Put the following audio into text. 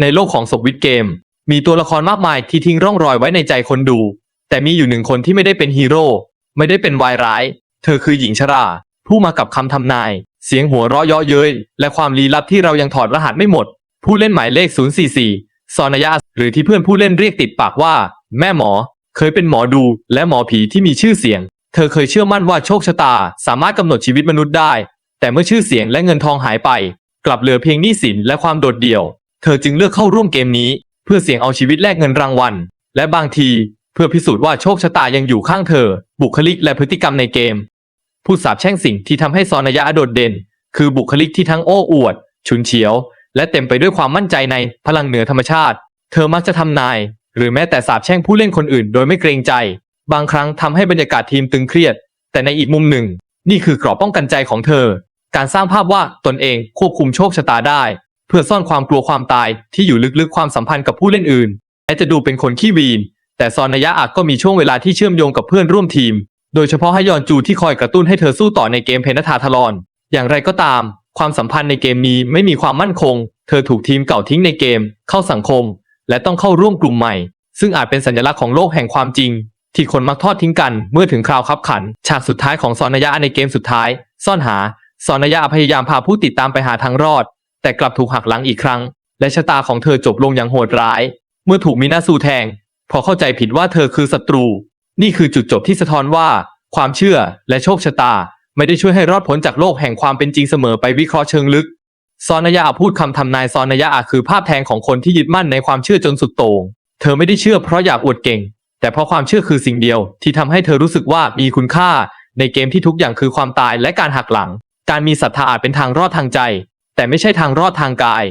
ในโลกของศพวิดเกม มีตัวละครมากมายที่ทิ้งร่องรอยไว้ในใจคนดู แต่มีอยู่หนึ่งคนที่ไม่ได้เป็นฮีโร่ไม่ได้เป็นวายร้าย เธอคือหญิงชรา ผู้มากับคำทำนาย เสียงหัวเราะเยาะเย้ยและความลี้ลับที่เรายังถอดรหัสไม่หมด ผู้เล่นหมายเลข 044 ซอนายาหรือที่เพื่อนผู้เล่นเรียกติดปากว่า แม่หมอ เคยเป็นหมอดูและหมอผีที่มีชื่อเสียง เธอเคยเชื่อมั่นว่าโชคชะตา สามารถกำหนดชีวิตมนุษย์ได้ แต่เมื่อชื่อเสียงและเงินทองหายไป กลับเหลือเพียงหนี้สินและความโดดเดี่ยว เธอจึงเลือกเข้าร่วมเกมนี้ เพื่อเสี่ยงเอาชีวิตแลกเงินรางวัล และบางที เพื่อพิสูจน์ว่าโชคชะตายังอยู่ข้างเธอ บุคลิกและพฤติกรรมในเกม ผู้สาบแช่งสิ่งที่ทำให้ซอนยะโดดเด่น คือบุคลิกที่ทั้งโอ้อวด ฉุนเฉียว และเต็มไปด้วยความมั่นใจในพลังเหนือธรรมชาติ เธอมักจะทำนาย หรือแม้แต่สาบแช่งผู้เล่นคนอื่น โดยไม่เกรงใจ บางครั้งทำให้บรรยากาศทีมตึงเครียด แต่ในอีกมุมหนึ่ง นี่คือกรอบป้องกันใจของเธอ การสร้างภาพว่าตนเองควบคุมโชคชะตาได้ เพื่อซ่อนความกลัวความตายที่อยู่ลึกๆความสัมพันธ์กับผู้เล่นอื่นแม้จะดูเป็นคนขี้วีน แต่ซอนนยะอาจก็มีช่วงเวลาที่เชื่อมโยงกับเพื่อนร่วมทีม โดยเฉพาะให้ยอนจูที่คอยกระตุ้นให้เธอสู้ต่อในเกมเพนทาทารอน อย่างไรก็ตาม ความสัมพันธ์ในเกมนี้ไม่มีความมั่นคง เธอถูกทีมเก่าทิ้งในเกม เข้าสังคม และต้องเข้าร่วมกลุ่มใหม่ ซึ่งอาจเป็นสัญลักษณ์ของโลกแห่งความจริง ที่คนมักทอดทิ้งกันเมื่อถึงคราวคับขัน ฉากสุดท้ายของซอนนยะในเกมสุดท้าย ซ่อนหาซอนนยะพยายามพาผู้ติดตามไปหาทางรอด แต่กลับถูกหักหลังอีกครั้ง และชะตาของเธอจบลงอย่างโหดร้าย เมื่อถูกมินาซูแทงเพราะเข้าใจผิดว่าเธอคือศัตรู นี่คือจุดจบที่สะท้อนว่า ความเชื่อและโชคชะตา ไม่ได้ช่วยให้รอดพ้นจากโลกแห่งความเป็นจริงเสมอไปวิเคราะห์เชิงลึกซอนนายะพูดคำทำนายซอนนายะคือภาพแทนของคนที่ยึดมั่นในความเชื่อจนสุดโต่งเธอไม่ได้เชื่อเพราะอยากอวดเก่ง แต่เพราะความเชื่อคือสิ่งเดียว ที่ทำให้เธอรู้สึกว่ามีคุณค่า ในเกมที่ทุกอย่างคือความตายและการหักหลัง การมีศรัทธาอาจเป็นทางรอดทางใจ แต่ไม่ใช่ทางรอดทางกาย